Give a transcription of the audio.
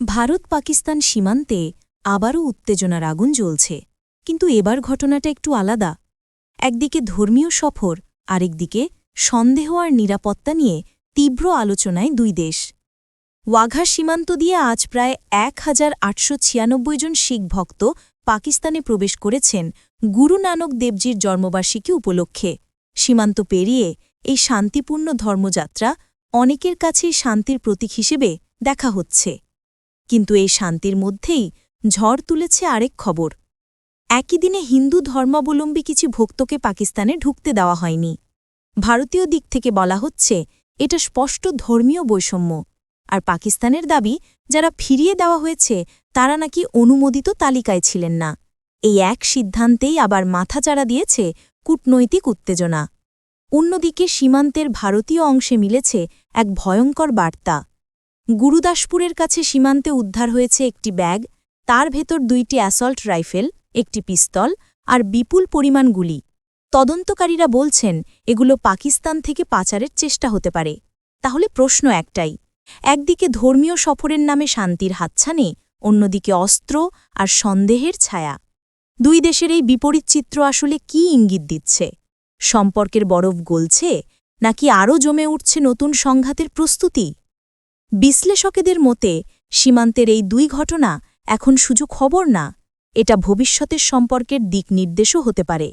ভারত পাকিস্তান সীমান্তে আবারও উত্তেজনার আগুন জ্বলছে। কিন্তু এবার ঘটনাটা একটু আলাদা। একদিকে ধর্মীয় সফর, আরেকদিকে সন্দেহ আর নিরাপত্তা নিয়ে তীব্র আলোচনায় দুই দেশ। ওয়াঘা সীমান্ত দিয়ে আজ প্রায় এক হাজার আটশো ছিয়ানব্বই জন শিখ ভক্ত পাকিস্তানে প্রবেশ করেছেন গুরু নানক দেবজির জন্মবার্ষিকী উপলক্ষে। সীমান্ত পেরিয়ে এই শান্তিপূর্ণ ধর্মযাত্রা অনেকের কাছেই শান্তির প্রতীক হিসেবে দেখা হচ্ছে। কিন্তু এই শান্তির মধ্যেই ঝড় তুলেছে আরেক খবর। একই দিনে হিন্দু ধর্মাবলম্বী কিছু ভক্তকে পাকিস্তানে ঢুকতে দেওয়া হয়নি। ভারতীয় দিক থেকে বলা হচ্ছে, এটা স্পষ্ট ধর্মীয় বৈষম্য। আর পাকিস্তানের দাবি, যারা ফিরিয়ে দেওয়া হয়েছে, তারা নাকি অনুমোদিত তালিকায় ছিলেন না। এই এক সিদ্ধান্তেই আবার মাথাচাড়া দিয়েছে কূটনৈতিক উত্তেজনা। অন্যদিকে সীমান্তের ভারতীয় অংশে মিলেছে এক ভয়ঙ্কর বার্তা। গুরুদাসপুরের কাছে সীমান্তে উদ্ধার হয়েছে একটি ব্যাগ, তার ভেতর দুইটি অ্যাসল্ট রাইফেল, একটি পিস্তল আর বিপুল পরিমাণ গুলি। তদন্তকারীরা বলছেন, এগুলো পাকিস্তান থেকে পাচারের চেষ্টা হতে পারে। তাহলে প্রশ্ন একটাই, একদিকে ধর্মীয় সফরের নামে শান্তির হাতছানি, অন্যদিকে অস্ত্র আর সন্দেহের ছায়া। দুই দেশের এই বিপরীত চিত্র আসলে কি ইঙ্গিত দিচ্ছে? সম্পর্কের বরফ গলছে, নাকি আরও জমে উঠছে নতুন সংঘাতের প্রস্তুতি? বিশ্লেষকেদের মতে, সীমান্তের এই দুই ঘটনা এখন শুধু খবর না, এটা ভবিষ্যতের সম্পর্কের দিক নির্দেশও হতে পারে।